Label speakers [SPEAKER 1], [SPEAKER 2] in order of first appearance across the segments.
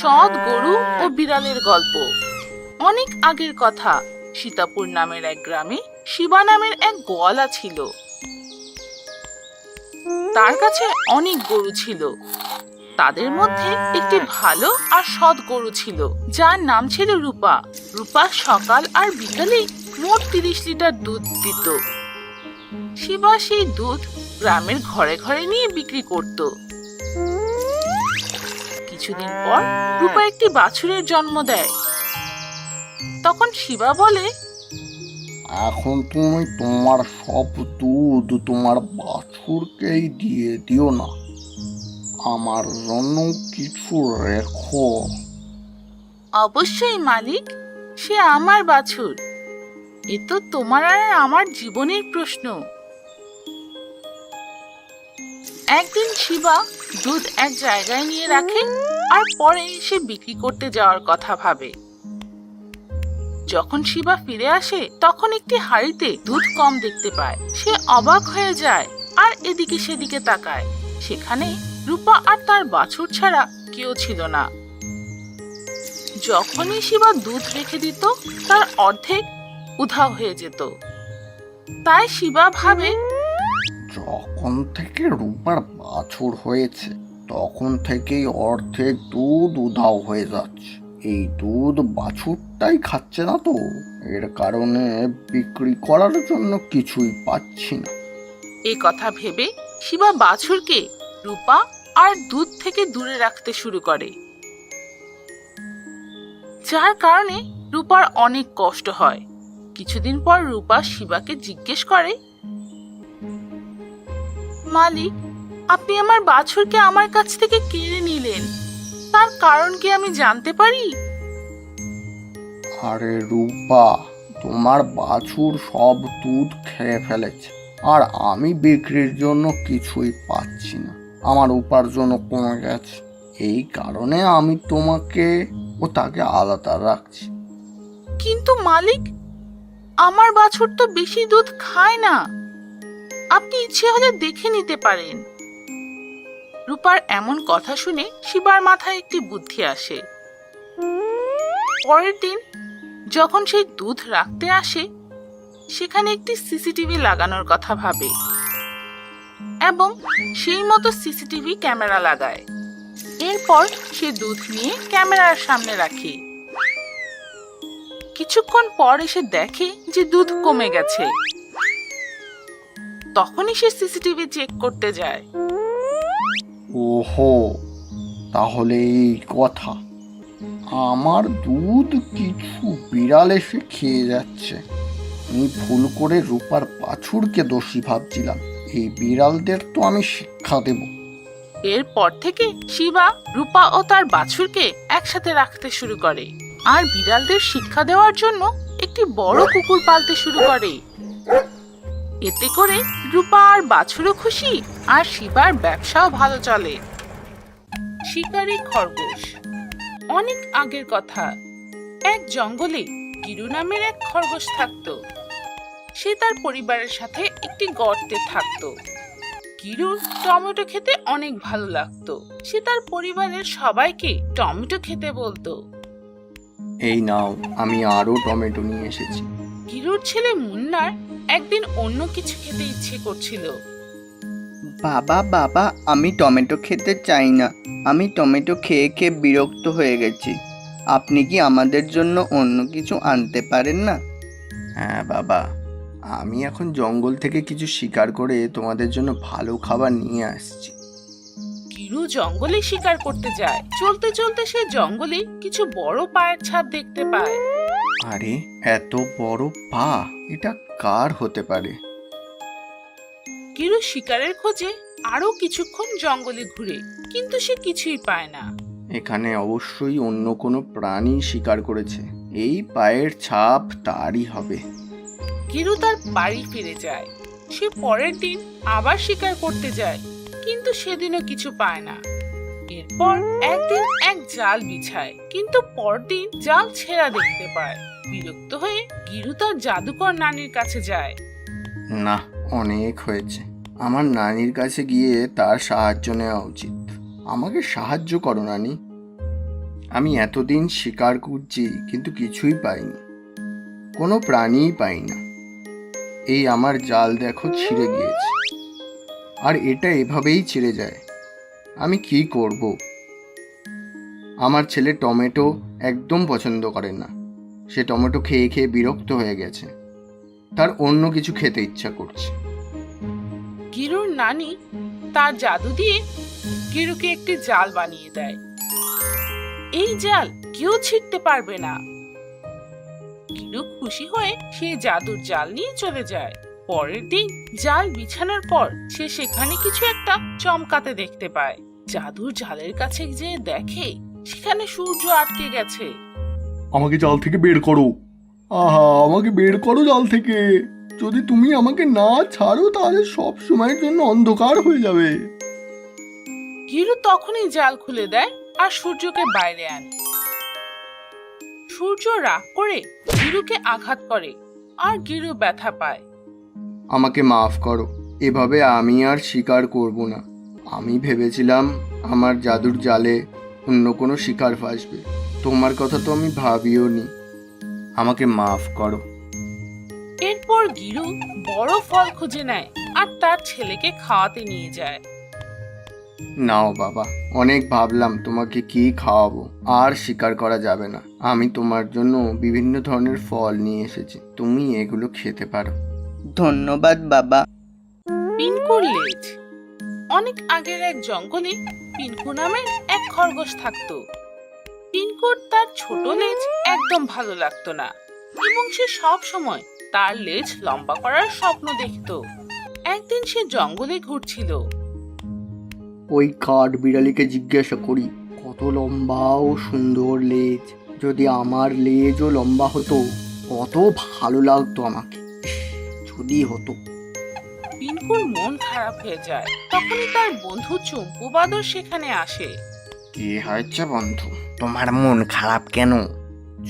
[SPEAKER 1] সৎ গরু ও বিড়ালের গল্প। অনেক আগের কথা, সীতাপুর নামের এক গ্রামে শিবা নামের এক গোয়ালা ছিল। তার কাছে অনেক গরু ছিল। তাদের মধ্যে একটি ভালো আর সৎ গরু ছিল, যার নাম ছিল রূপা। রূপা সকাল আর বিকালে মোট তিরিশ লিটার দুধ দিত। শিবা সেই দুধ গ্রামের ঘরে ঘরে নিয়ে বিক্রি করত। কিছুদিন পর রূপা একটি বাছুরের জন্ম দেয়। তখন শিবা বলে
[SPEAKER 2] এখন তুমি তোমার সব দুধ তোমার বাছুরকেই দিয়ে দিও না। আমার জন্য কিছু রেখো।
[SPEAKER 1] অবশ্যই মালিক সে আমার বাছুর। এ তো তোমার আর আমার জীবনের প্রশ্ন। একদিন শিবা দুধ এক জায়গায় নিয়ে রাখে আর পরে সে বিক্রি করতে যাওয়ার কথা ভাবে। যখন শিবা ফিরে আসে, তখন একটি হাঁড়িতে দুধ কম দেখতে পায়। সে অবাক হয়ে যায় আর এদিকে সেদিকে তাকায়। সেখানে রূপা আর তার বাছুর ছাড়া কেউ ছিল না। যখনই শিবা দুধ রেখে দিত, তার অর্ধেক উধাও হয়ে যেত। তাই শিবা ভাবে
[SPEAKER 2] যখন থেকে রূপার বাছুর হয়েছে, তখন থেকেই অর্ধেক দুধ উধাও হয়ে যাচ্ছে। এই দুধ বাছুরটাই খাচ্ছে না তো? এর কারণে বিক্রি করার জন্য কিছুই পাচ্ছি না।
[SPEAKER 1] এই কথা ভেবে শিবা বাছুরকে রূপা আর দুধ থেকে দূরে রাখতে শুরু করে। যার কারণে রূপার অনেক কষ্ট হয়। কিছুদিন পর রূপা শিবাকে জিজ্ঞেস করে মালিক আপনি আমার বাছুরকে আমার কাছ থেকে কেড়ে নিলেন। তার কারণ কি আমি জানতে পারি?
[SPEAKER 2] আরে রূপা তোমার বাছুর সব দুধ খেয়ে ফেলেছে আর আমি বিক্রির জন্য কিছুই পাচ্ছি না। আমার উপার্জনও কমে গেছে। এই কারণে আমি তোমাকে ও তাকে আলাদা রাখছি।
[SPEAKER 1] কিন্তু মালিক আমার বাছুর তো বেশি দুধ খায় না। আপনি ইচ্ছে হলে দেখে নিতে পারেন। রূপার এমন কথা শুনে শিবার মাথায় একটি বুদ্ধি আসে। পরের দিন যখন সেই দুধ রাখতে আসে, সেখানে একটি সিসিটিভি লাগানোর কথা ভাবে এবং সেই মতো সিসিটিভি ক্যামেরা লাগায়। এরপর সে দুধ নিয়ে ক্যামেরার সামনে রাখে। কিছুক্ষণ পর এসে দেখে যে দুধ কমে গেছে। তখনই সে সিসিটিভি চেক করতে যায়।
[SPEAKER 2] ওহো তাহলে এই কথা। আমার দুধ কিছু বিড়াল এসে খেয়ে যাচ্ছে। আমি ভুল করে রূপার বাছুরকে দোষী ভাবছিলাম। এই বিড়ালদের তো আমি শিক্ষা দেব।
[SPEAKER 1] এরপর থেকে শিবা রূপা ও তার বাছুরকে একসাথে রাখতে শুরু করে। আর বিড়ালদের শিক্ষা দেওয়ার জন্য একটি বড় কুকুর পালতে শুরু করে। এতে করে রূপা আর বাছুরও খুশি আর শিবার ব্যবসাও ভালো চলে। শিকারী খরগোশ। অনেক আগের কথা। এক জঙ্গলে গিরু নামের এক খরগোশ থাকতো। সে তার পরিবারের সাথে একটি গর্তে থাকতো। গিরুর টমেটো খেতে অনেক ভালো লাগতো। সে তার পরিবারের সবাইকে টমেটো খেতে বলতো।
[SPEAKER 2] এই নাও আমি আরও টমেটো নিয়ে এসেছি।
[SPEAKER 1] গিরুর ছেলে মুন্নার একদিন অন্য কিছু খেতে ইচ্ছে করছিল।
[SPEAKER 3] বাবা বাবা আমি টমেটো খেতে চাই না। আমি টমেটো খেয়ে খেয়ে বিরক্ত হয়ে গেছি। আপনি কি আমাদের জন্য অন্য কিছু আনতে পারেন না?
[SPEAKER 2] হ্যাঁ বাবা। আমি এখন জঙ্গল থেকে কিছু শিকার করে তোমাদের জন্য ভালো খাবার নিয়ে আসছি।
[SPEAKER 1] গিরু জঙ্গলে শিকার করতে যায়? চলতে চলতে সে জঙ্গলে কিছু বড় পায়ের ছাপ দেখতে পায়।
[SPEAKER 2] আরে এত বড় পা এটা কার হতে পারে?
[SPEAKER 1] গিরু শিকারের খোঁজে আরও কিছুক্ষণ জঙ্গলে ঘুরে কিন্তু সে কিছুই পায় না।
[SPEAKER 2] এখানে অবশ্যই অন্য কোনো প্রাণী শিকার করেছে। এই পায়ের ছাপ তারই হবে।
[SPEAKER 1] গিরু তার বাড়ি ফিরে যায়। সে পরের দিন আবার শিকার করতে যায় কিন্তু সেদিনও কিছু পায় না। এরপর একদিন এক জাল বিছায়, কিন্তু পরদিন জাল ছেঁড়া দেখতে পায়। বিরক্ত হয়ে গিরু তার জাদুকর নানির কাছে যায়।
[SPEAKER 2] না, অনেক হয়েছে। আমার নানির কাছে গিয়ে তার সাহায্য নেওয়া উচিত। আমাকে সাহায্য করো, নানি। আমি এতদিন শিকার করছি, কিন্তু কিছুই পাইনি। কোনো প্রাণীই পাই না এই আমার জাল দেখো ছিঁড়ে গিয়েছে। আর এটা এভাবেই ছিঁড়ে যায়। আমি কি করব? আমার ছেলে টমেটো একদম পছন্দ করে না। সে টমেটো খেয়ে খেয়ে বিরক্ত হয়ে গেছে। তার অন্য কিছু খেতে ইচ্ছা করছে।
[SPEAKER 1] গিরুর নানি তার জাদু দিয়ে গিরুকে একটি জাল বানিয়ে দেয়। এই জাল কেউ ছিটতে পারবে না। গিরু খুশি হয়ে সেই জাদুর জাল নিয়ে চলে যায়। পরের দিন জাল বিছানোর পর সে সেখানে কিছু একটা চমকাতে দেখতে পায়। জাদুর জালের কাছে যে দেখে সেখানে সূর্য আটকে গেছে।
[SPEAKER 2] আমাকে জাল থেকে বের করো। আহা আমাকে বের করো জাল থেকে। যদি তুমি আমাকে না ছাড়ো তাহলে সব সময়ের জন্য অন্ধকার হয়ে যাবে।
[SPEAKER 1] গিরু তখনই জাল খুলে দেয় আর সূর্যকে বাইরে আনে। সূর্য রাগ করে গিরুকে আঘাত করে আর গিরু ব্যথা পায়।
[SPEAKER 2] আমাকে মাফ করো। এভাবে আমি আর শিকার করব না। আমি ভেবেছিলাম আমার জাদুর জালে অন্য কোনো শিকার ফাসবে। তোমার কথা তো আমি ভাবিও নি। আমাকে মাফ করো।
[SPEAKER 1] এরপর গিরু বড় ফল খুঁজে নেয় আর তার ছেলেকে খাওয়াতে নিয়ে যায়।
[SPEAKER 2] নাও বাবা অনেক ভাবলাম তোমাকে কি খাওয়াবো আর শিকার করা যাবে না। আমি তোমার জন্য বিভিন্ন ধরনের ফল নিয়ে এসেছি। তুমি এগুলো খেতে পারো।
[SPEAKER 3] ধন্যবাদ বাবা।
[SPEAKER 1] পিনকুর লেজ অনেক আগের এক জঙ্গলে পিনকু নামের এক খরগোশ থাকতো। পিনকুর তার ছোট লেজ একদম ভালো লাগতো না এবং সে সব সময় তার লেজ লম্বা করার স্বপ্ন দেখতো। একদিন সে জঙ্গলে ঘুরছিল।
[SPEAKER 2] ওই কাঠ বিড়ালিকে জিজ্ঞাসা করি কত লম্বা ও সুন্দর লেজ? যদি আমার লেজও লম্বা হতো কত ভালো লাগতো আমাকে? যদি হতো।
[SPEAKER 1] পিনকুর মন খারাপ হয়ে যায়। তখনই তার বন্ধু চম্পু বাদর সেখানে আসে।
[SPEAKER 2] কি হয়েছে বন্ধু? তোমার মন খারাপ কেন?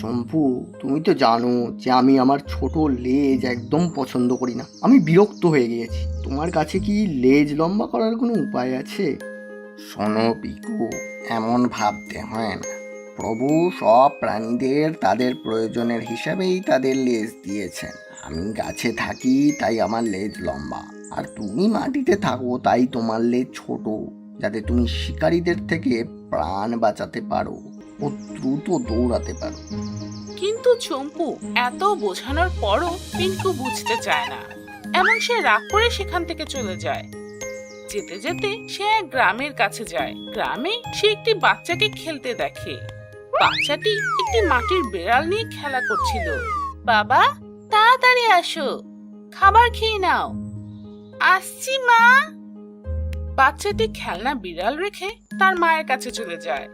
[SPEAKER 2] চম্পু তুমি তো জানো যে আমি আমার ছোট লেজ একদম পছন্দ করি না। আমি বিরক্ত হয়ে গিয়েছি। তোমার কাছে কি লেজ লম্বা করার কোনো উপায় আছে? শোনো পিকু এমন ভাবতে হয় না। প্রভু সব প্রাণীদের তাদের প্রয়োজনের হিসাবেই তাদের লেজ দিয়েছেন। আমি গাছে থাকি, তাই আমার লেজ লম্বা। আর তুমি মাটিতে থাকো, তাই তোমার লেজ ছোট, যাতে তুমি শিকারীদের থেকে প্রাণ বাঁচাতে পারো ও দ্রুত দৌড়াতে পারো।
[SPEAKER 1] কিন্তু চম্পু, এত বোঝানোর পরও পিঙ্কু বুঝতে চায় না। এমন সে রাগ করে সেখান থেকে চলে যায়। যেতে যেতে সে এক গ্রামের কাছে যায়। গ্রামে সে একটি বাচ্চাকে খেলতে দেখে। বাচ্চাটি একটি মাটির বেড়াল নিয়ে খেলা করছিল। বাবা তাড়াতাড়ি আসো। খাবার খেয়ে নাও। আসছি মা। বাচ্চাটি খেলনা বিড়াল রেখে তার মায়ের কাছে চলে যায়।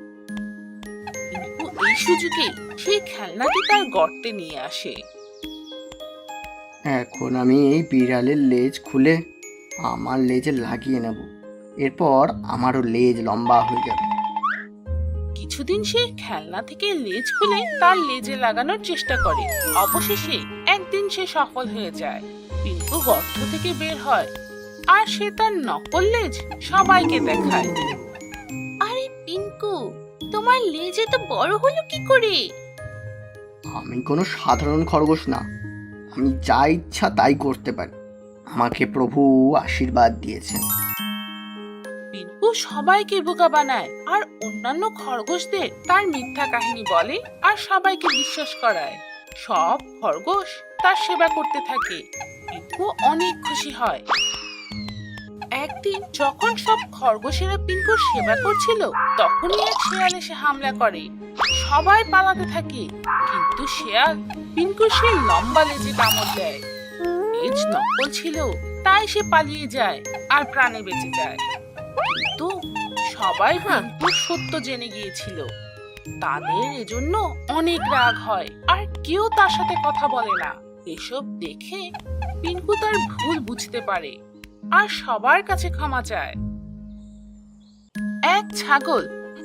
[SPEAKER 1] এই সুযোগে সেই খেলনাটি তার গর্তে নিয়ে আসে।
[SPEAKER 2] এখন আমি এই বিড়ালের লেজ খুলে আমার লেজে লাগিয়ে নেব। এরপর আমারও লেজ লম্বা হয়ে যাবে।
[SPEAKER 1] কিছুদিন সে খেলনা থেকে লেজ খুলে তার লেজে লাগানোর চেষ্টা করে। অবশেষে একদিন সে সফল হয়ে যায় পিঙ্কু গর্ত থেকে বের হয়। আর সে তার নকল লেজ সবাইকে দেখায়। আরে পিঙ্কু তোমার লেজ এত বড় হলো কি করে?
[SPEAKER 2] আমি কোনো সাধারণ খরগোশ না। আমি যা ইচ্ছা তাই করতে পারি। আমাকে প্রভু আশীর্বাদ দিয়েছেন।
[SPEAKER 1] পিন্টু সবাইকে বোকা বানায় আর অন্যান্য খরগোশদের তার মিথ্যা কাহিনী বলে আর সবাইকে বিশ্বাস করায়। সব খরগোশ তার সেবা করতে থাকে। পিন্টু অনেক খুশি হয়। একদিন যখন সব খরগোশেরা পিঙ্কুর সেবা করছিল তখনই এক শেয়াল এসে হামলা করে। সবাই পালাতে থাকে কিন্তু শেয়াল পিঙ্কুর সেই লম্বা লেজে কামড় দেয়। লেজ নকল ছিল তাই সে পালিয়ে যায় আর প্রাণে বেঁচে যায়। কিন্তু সবাই পিঙ্কুর সত্য জেনে গিয়েছিল। তাদের এজন্য অনেক রাগ হয় আর কেউ তার সাথে কথা বলে না। এসব দেখে পিঙ্কু তার ভুল বুঝতে পারে আর সবার কাছে ক্ষমা চায়। এক ছাগল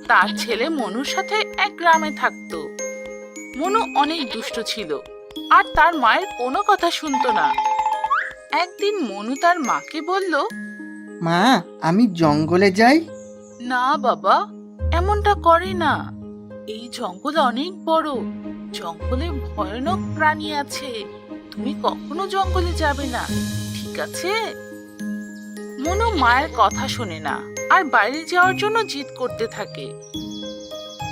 [SPEAKER 1] তার ছেলে মনুর সাথে এক গ্রামে থাকতো। মনু অনেক দুষ্ট ছিল আর তার মায়ের কোনো কথা শুনতো না। একদিন মনু তার মাকে বলল
[SPEAKER 3] মা আমি জঙ্গলে যাই।
[SPEAKER 1] না বাবা এমনটা করে না। এই জঙ্গল অনেক বড় জঙ্গলে ভয়ানক প্রাণী আছে। তুমি কখনো জঙ্গলে যাবে না ঠিক আছে? মনু মায়ের কথা শোনে না আর বাইরে যাওয়ার জন্য জিদ করতে থাকে।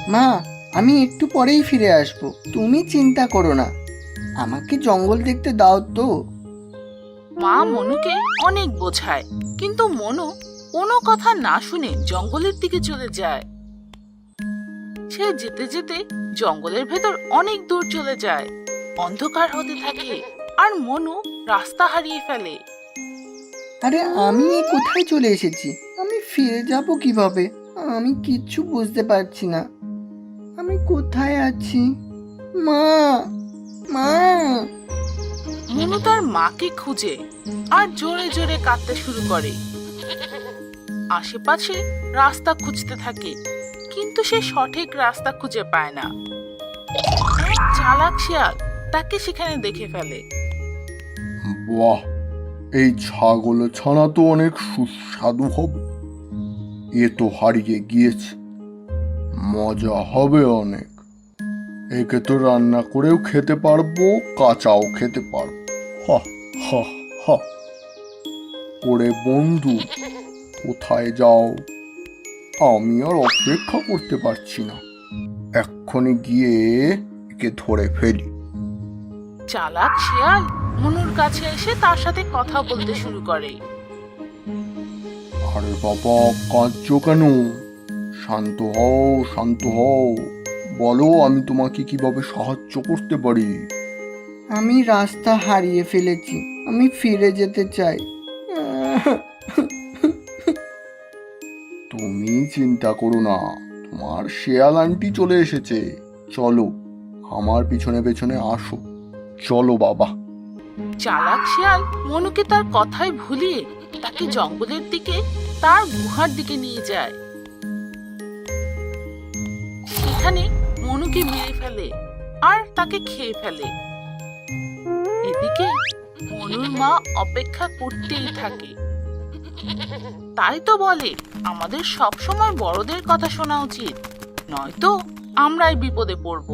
[SPEAKER 3] মা আমি একটু পরেই ফিরে আসব তুমি চিন্তা করো না। আমাকে জঙ্গল দেখতে দাও তো।
[SPEAKER 1] মা মনুকে অনেক বোঝায় কিন্তু মনু কোনো কথা না শুনে জঙ্গলের দিকে চলে যায়। সে যেতে যেতে জঙ্গলের ভেতর অনেক দূর চলে যায়। অন্ধকার হতে থাকে আর মনু রাস্তা হারিয়ে ফেলে।
[SPEAKER 3] আরে আমি এ কোথায় চলে এসেছি? আমি ফিরে যাব কীভাবে? আমি কিচ্ছু বুঝতে পারছি না। আমি কোথায় আছি? মা! মা!
[SPEAKER 1] মনু তার মাকে খুঁজে আর জোরে জোরে কাঁদতে শুরু করে। আশেপাশে রাস্তা খুঁজতে থাকে কিন্তু সে সঠিক রাস্তা খুঁজে পায় না। চালাক শিয়াল তাকে সেখানে দেখে ফেলে।
[SPEAKER 2] বাহ, এই ছাগল ছানা তো অনেক সুস্বাদু হবে। এ তো হারিয়ে গিয়েছে। মজা হবে অনেক। একে তো রান্না করেও খেতে পারব, কাঁচাও খেতে পারব। ওরে বন্ধু, কোথায় যাও? আমি আর অপেক্ষা করতে পারছি না। এক্ষুনি গিয়ে একে ধরে ফেলি।
[SPEAKER 1] চালাক শিয়াল মনুর কাছে এসে তার সাথে কথা বলতে শুরু করে।
[SPEAKER 2] আরে বাবা কাঁদছো কেন? শান্ত হও শান্ত হও। বলো আমি তোমাকে কীভাবে সাহায্য করতে পারি?
[SPEAKER 3] আমি রাস্তা হারিয়ে ফেলেছি আমি ফিরে যেতে চাই।
[SPEAKER 2] তুমি চিন্তা করো না তোমার শেয়াল আন্টি চলে এসেছে। চলো আমার পিছনে পেছনে আসো। চলো বাবা।
[SPEAKER 1] চালাক শিয়াল মনুকে তার কথায় ভুলিয়ে তাকে জঙ্গলের দিকে, তার গুহার দিকে নিয়ে যায়। সেখানে মনুকে মেরে ফেলে আর তাকে খেয়ে ফেলে। এদিকে মনুর মা অপেক্ষা করতেই থাকে। তাই তো বলে, আমাদের সব সময় বড়দের কথা শোনা উচিত, নয়তো আমরাই বিপদে পড়ব।